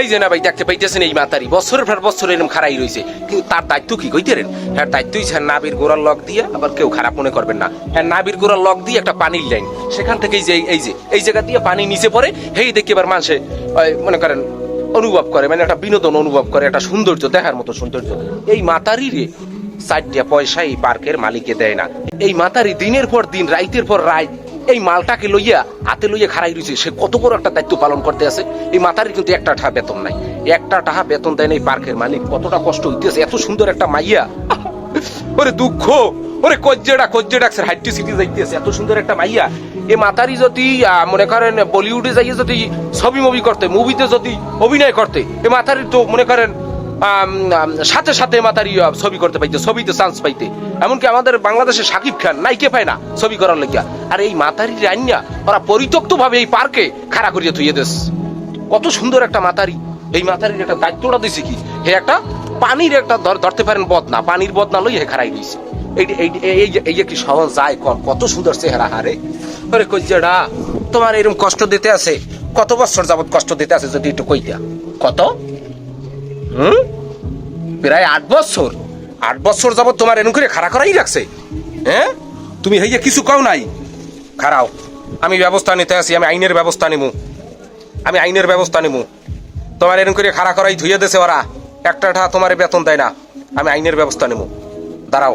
এই যে না ভাই, দেখতে পাইতেছেন এই মাতারি। বছরের পর বছর এরকম খারাই রয়েছে কিন্তু তার দায়িত্ব কি কইতেরেন হ্যাঁ দায়িত্বই হচ্ছে নাবির গোড়ার লক দিয়ে আবার কেউ খারাপ মনে করবেন না। হ্যাঁ নাবির গোড়ার লক দিয়ে একটা পানির লাইন। সেখান থেকে যে, এই যে, এই জায়গা দিয়ে পানি নিচে পড়ে, হেই দেখি এবার মানুষে মনে করেন, অনুভব করে মানে একটা বিনোদন অনুভব করে, একটা সৌন্দর্য, দেখার মতো সৌন্দর্য। এই মাতারি রে চারটা পয়সা এই পার্কের মালিকে দেয় না। এই মাতারি দিনের পর দিন, রাইতের পর রাত এই মালটাকে লইয়া হাতে লইয়া খাড়াই রয়েছে সে কত বড় একটা দায়িত্ব পালন করতে আছে। এই মাতারি কিন্তু একটা টাকা বেতন নাই। একটা টাকা বেতন দেয় না এই পার্কের মালিক। কতটা কষ্ট হইতেছে। এত সুন্দর একটা মাইয়া। ওরে দুঃখ। ওরে কজ্জেডা কজ্জে ডাকছে হাইটি সিটি যাইতেছে। এত সুন্দর একটা মাইয়া। এ মাতারি যদি মনে করেন, বলিউডে যাইয়ে যদি ছবি মুভি করতে, মুভিতে যদি অভিনয় করতে, এ মাতারি তো মনে করেন সাথে সাথে মাতারি ছবি করতে পাইতে, ছবিতে চান্স পাইতে। এমনকি আমাদের বাংলাদেশে সাকিব খান, নাইকে পায় না ছবি করার লেগিয়া। আর এই মাতারি রান্না ওরা পরিত্যক্ত ভাবে এই পার্কে খাড়া করিয়ে থুইয়ে দেশ কত সুন্দর একটা মাতারি। এই মাতারির একটা দায়িত্বটা দিছে কি? হে একটা পানির একটা ধর- ধরতে পারেন বদনা, পানির বদনা লই হে খারাই দিয়েছে এই যে- কি সহজ যায় কত সুন্দর চেহারা, হারে। আরে কইজেডা তোমার এরকম কষ্ট দিতে আছে, কত বছর যাবত কষ্ট দিতে আছে যদি একটু কইতা। কত? হুম? প্রায় আট বছর। আট বছর যাবত তোমার এরকম করে খাড়া করাই রাখছে। হ্যাঁ? তুমি হইয়া কিছু কও নাই? খারাও আমি ব্যবস্থা নিতে আসি, আমি আইনের ব্যবস্থা নিমু। আমি আইনের ব্যবস্থা নিমু। তোমার এরকম করে খাড়া করাই ধুয়ে দেছে ওরা। একটা ঠা তোমার বেতন দেয় না। আমি আইনের ব্যবস্থা নেব দাঁড়াও।